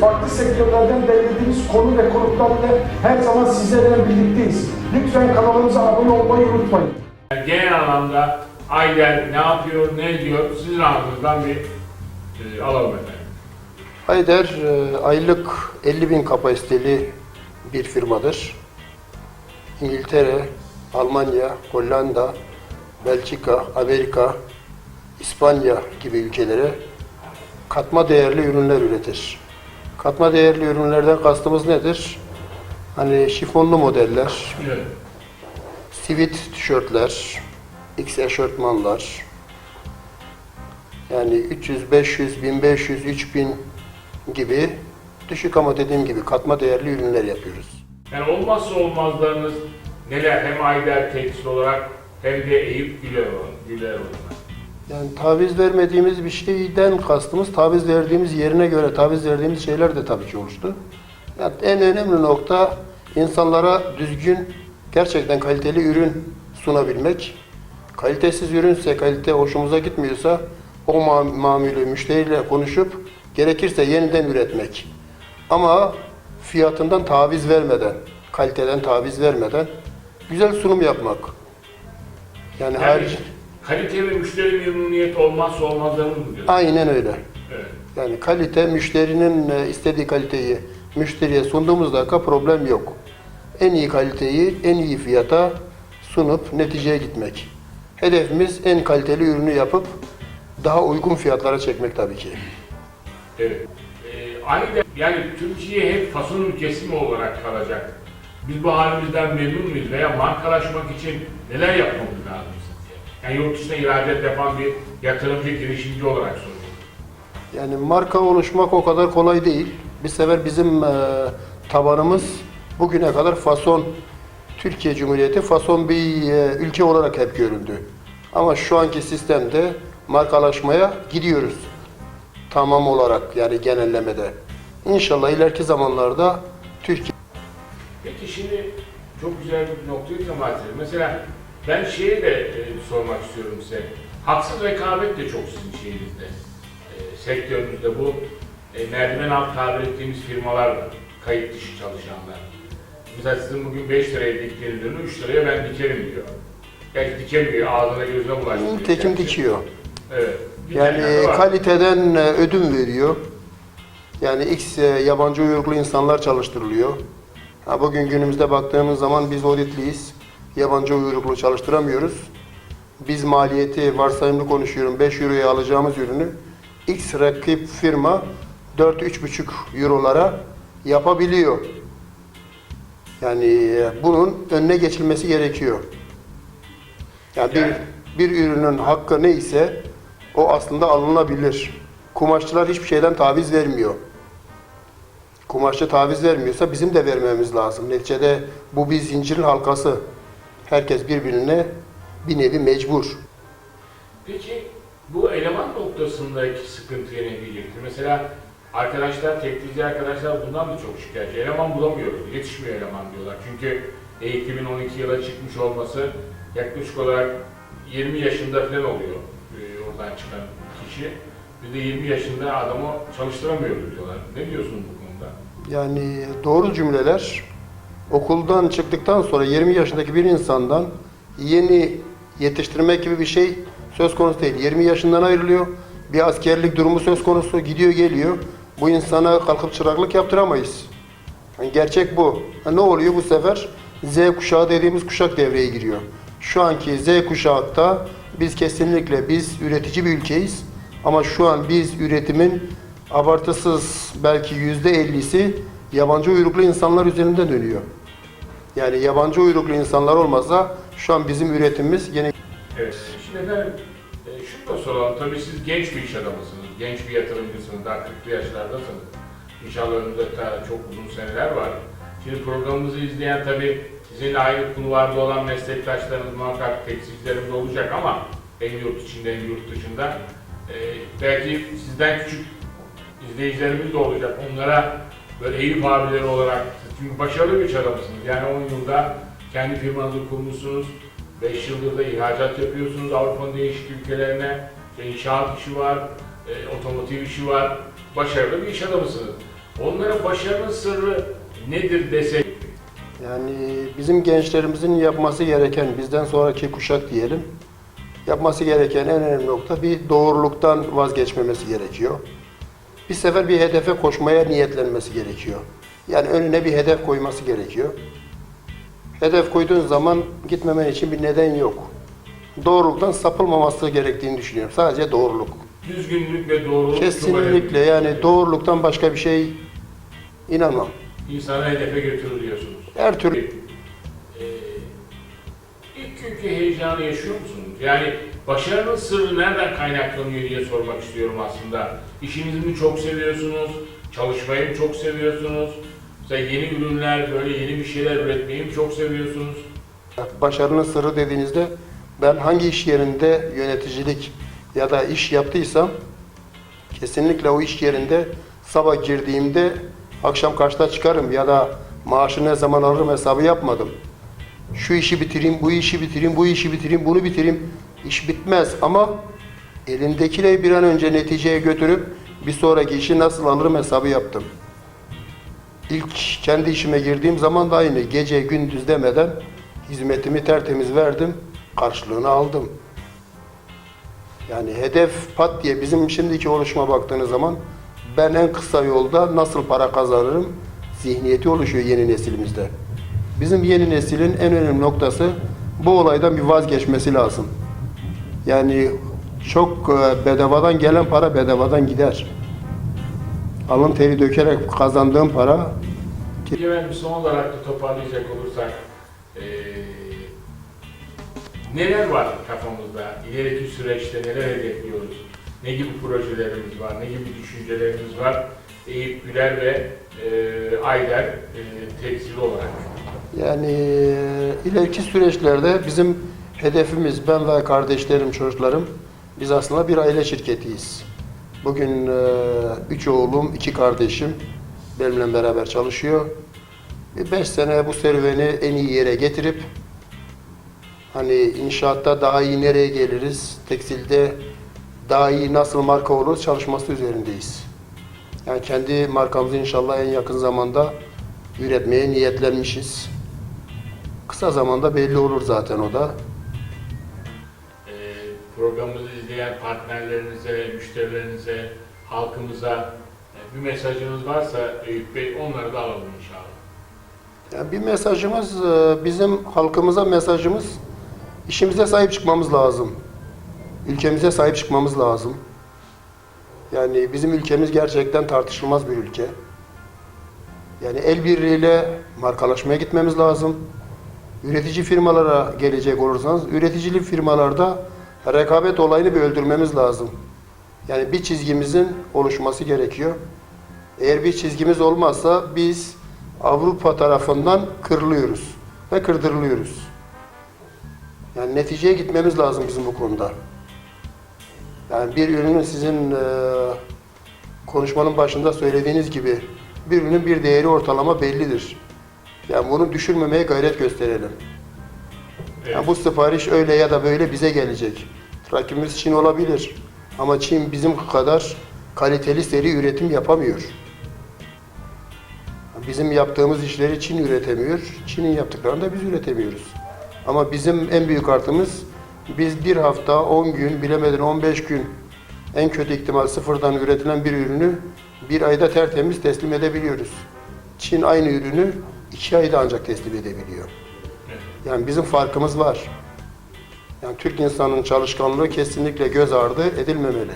Farklı sektörlerden belirlediğimiz konu ve konuklarla her zaman sizlerle birlikteyiz. Lütfen kanalımıza abone olmayı unutmayın. Yani genel anlamda Ayder ne yapıyor, ne ediyor sizin ağzınızdan bir e, alalım efendim. Ayder e, aylık 50 bin kapasiteli bir firmadır. İngiltere, Almanya, Hollanda, Belçika, Amerika, İspanya gibi ülkelere katma değerli ürünler üretir. Katma değerli ürünlerden kastımız nedir? Hani şifonlu modeller, Evet. sivit tişörtler, X eşortmanlar, yani 300, 500, 1500, 3000 gibi düşük ama dediğim gibi katma değerli ürünler yapıyoruz. Yani olmazsa olmazlarınız neler hem Ayder tekstil olarak hem de Eyüp Güler olan. Yani taviz vermediğimiz bir şeyden kastımız taviz verdiğimiz yerine göre taviz verdiğimiz şeyler de tabii ki oluştu. Yani en önemli nokta insanlara düzgün, gerçekten kaliteli ürün sunabilmek. Kalitesiz ürünse, kalite hoşumuza gitmiyorsa o ma- mamülü müşteriyle konuşup gerekirse yeniden üretmek. Ama fiyatından taviz vermeden, kaliteden taviz vermeden güzel sunum yapmak. Yani, Yani harici... kalite ve müşteri memnuniyet olmazsa olmazlarınız mı diyorsunuz? Aynen öyle. Evet. Yani kalite, müşterinin e, istediği kaliteyi müşteriye sunduğumuz dakika problem yok. En iyi kaliteyi en iyi fiyata sunup neticeye gitmek. Hedefimiz en kaliteli ürünü yapıp daha uygun fiyatlara çekmek tabii ki. Evet. Ee, Ayder yani Türkiye hep fason ülkesi mi olarak kalacak? Biz bu halimizden memnun muyuz veya markalaşmak için neler yapmamız lazım? Yani yurt dışına ihracat yapan bir yatırımcı, girişimci olarak soruyorum. Yani marka oluşmak o kadar kolay değil. Bir sefer bizim e, tabanımız bugüne kadar fason, Türkiye Cumhuriyeti fason bir e, ülke olarak hep görüldü. Ama şu anki sistemde markalaşmaya gidiyoruz. Tamam olarak yani genellemede. İnşallah ileriki zamanlarda Türkiye Peki şimdi çok güzel bir noktayı temas. Mesela ben şeyi de e, sormak istiyorum size. Haksız rekabet de çok sizin şeyinizde, e, sektörünüzde bu e, merdiven alt tabir ettiğimiz firmalar var. Kayıt dışı çalışanlar. Mesela sizin bugün 5 liraya diktiğiniz ürünü 3 liraya ben dikerim diyor. Belki dikemiyor, ağzına gözüne bulaştırıyor. tekim dikiyor. Evet. Yani kaliteden e, ödün veriyor. Yani X e, yabancı uyruklu insanlar çalıştırılıyor. Ha, bugün günümüzde baktığımız zaman biz auditliyiz. Yabancı uyruklu çalıştıramıyoruz. Biz maliyeti varsayımlı konuşuyorum 5 euroya alacağımız ürünü X rakip firma 4-3,5 eurolara yapabiliyor. Yani e, bunun önüne geçilmesi gerekiyor. Yani bir, bir ürünün hakkı neyse o aslında alınabilir. Kumaşçılar hiçbir şeyden taviz vermiyor. Kumaşçı taviz vermiyorsa bizim de vermemiz lazım. Neticede bu bir zincirin halkası. Herkes birbirine bir nevi mecbur. Peki bu eleman noktasındaki sıkıntıya ne diyecektir? Mesela arkadaşlar, tekstilci arkadaşlar bundan da çok şikayetçi. Eleman bulamıyoruz, yetişmiyor eleman diyorlar. Çünkü eğitimin 12 yıla çıkmış olması yaklaşık olarak 20 yaşında falan oluyor e, oradan çıkan kişi. Biz de 20 yaşında adamı çalıştıramıyoruz diyorlar. Ne diyorsunuz bu konuda? Yani doğru cümleler okuldan çıktıktan sonra 20 yaşındaki bir insandan yeni yetiştirmek gibi bir şey söz konusu değil. 20 yaşından ayrılıyor. Bir askerlik durumu söz konusu. Gidiyor geliyor. Bu insana kalkıp çıraklık yaptıramayız. Yani gerçek bu. Ha, ne oluyor bu sefer? Z kuşağı dediğimiz kuşak devreye giriyor. Şu anki Z kuşakta biz kesinlikle biz üretici bir ülkeyiz. Ama şu an biz üretimin abartısız belki yüzde ellisi yabancı uyruklu insanlar üzerinden dönüyor. Yani yabancı uyruklu insanlar olmasa şu an bizim üretimimiz yine Evet. Şimdi efendim e, şunu da soralım. Tabii siz genç bir iş adamısınız. Genç bir yatırımcısınız. Daha 40'lı yaşlardasınız. İnşallah önünüzde daha çok uzun seneler var. Şimdi programımızı izleyen tabii sizinle aynı kulvarda olan meslektaşlarınız muhakkak tekstilcilerimiz olacak ama hem yurt içinde hem yurt dışında e, belki sizden küçük izleyicilerimiz de olacak. Onlara böyle Eyüp abileri olarak çünkü başarılı bir iş adamısınız. Yani 10 yılda kendi firmanızı kurmuşsunuz. 5 yıldır da ihracat yapıyorsunuz Avrupa'nın değişik ülkelerine. İşte inşaat işi var, e, otomotiv işi var. başarılı bir iş adamısınız. Onlara başarının sırrı nedir desek? Yani bizim gençlerimizin yapması gereken, bizden sonraki kuşak diyelim, yapması gereken en önemli nokta bir doğruluktan vazgeçmemesi gerekiyor. Bir sefer bir hedefe koşmaya niyetlenmesi gerekiyor. Yani önüne bir hedef koyması gerekiyor. Hedef koyduğun zaman gitmemen için bir neden yok. Doğruluktan sapılmaması gerektiğini düşünüyorum. Sadece doğruluk. Düzgünlük ve doğruluk Kesinlikle yani doğruluktan başka bir şey inanmam. İnsanı hedefe götürür diyorsunuz. Her türlü günkü heyecanı yaşıyor musunuz? Yani başarının sırrı nereden kaynaklanıyor diye sormak istiyorum aslında. İşinizi mi çok seviyorsunuz? Çalışmayı mı çok seviyorsunuz? Mesela yeni ürünler, böyle yeni bir şeyler üretmeyi mi çok seviyorsunuz? Başarının sırrı dediğinizde ben hangi iş yerinde yöneticilik ya da iş yaptıysam kesinlikle o iş yerinde sabah girdiğimde akşam kaçta çıkarım ya da maaşı ne zaman alırım hesabı yapmadım. Şu işi bitireyim, bu işi bitireyim, bu işi bitireyim, bunu bitireyim. İş bitmez ama elindekiyle bir an önce neticeye götürüp bir sonraki işi nasıl alırım hesabı yaptım. İlk kendi işime girdiğim zaman da aynı gece gündüz demeden hizmetimi tertemiz verdim, karşılığını aldım. Yani hedef pat diye bizim şimdiki oluşuma baktığınız zaman ben en kısa yolda nasıl para kazanırım zihniyeti oluşuyor yeni nesilimizde. Bizim yeni neslin en önemli noktası bu olaydan bir vazgeçmesi lazım. Yani çok e, bedavadan gelen para bedavadan gider. Alın teri dökerek kazandığım para ben son olarak da toparlayacak olursak eee, neler var kafamızda? İleriki süreçte neler hedefliyoruz? Ne gibi projelerimiz var? Ne gibi düşüncelerimiz var? Eyüp Güler ve eee Ayder eee temsili olarak. Yani e, ileriki süreçlerde bizim hedefimiz ben ve kardeşlerim, çocuklarım biz aslında bir aile şirketiyiz. Bugün e, üç oğlum, iki kardeşim benimle beraber çalışıyor. Bir beş sene bu serüveni en iyi yere getirip hani inşaatta daha iyi nereye geliriz, tekstilde daha iyi nasıl marka oluruz çalışması üzerindeyiz. Yani kendi markamızı inşallah en yakın zamanda üretmeye niyetlenmişiz. Kısa zamanda belli olur zaten o da. Eee, programımızı izleyen partnerlerinize, müşterilerinize, halkımıza eee, bir mesajınız varsa Eyüp Bey onları da alalım inşallah. Yani bir mesajımız, e, bizim halkımıza mesajımız, işimize sahip çıkmamız lazım. Ülkemize sahip çıkmamız lazım. Yani bizim ülkemiz gerçekten tartışılmaz bir ülke. Yani el birliğiyle markalaşmaya gitmemiz lazım. Üretici firmalara gelecek olursanız, üreticilik firmalarda rekabet olayını bir öldürmemiz lazım. Yani bir çizgimizin oluşması gerekiyor. Eğer bir çizgimiz olmazsa biz Avrupa tarafından kırılıyoruz ve kırdırılıyoruz. Yani neticeye gitmemiz lazım bizim bu konuda. Yani bir ürünün sizin e, konuşmanın başında söylediğiniz gibi bir ürünün bir değeri ortalama bellidir. Yani bunu düşürmemeye gayret gösterelim. Yani bu sipariş öyle ya da böyle bize gelecek. Rakibimiz Çin olabilir. Ama Çin bizim kadar kaliteli seri üretim yapamıyor. Bizim yaptığımız işleri Çin üretemiyor. Çin'in yaptıklarını da biz üretemiyoruz. Ama bizim en büyük artımız biz bir hafta, 10 gün, bilemedin 15 gün en kötü ihtimal sıfırdan üretilen bir ürünü bir ayda tertemiz teslim edebiliyoruz. Çin aynı ürünü iki ayda ancak teslim edebiliyor. Yani bizim farkımız var. Yani Türk insanının çalışkanlığı kesinlikle göz ardı edilmemeli.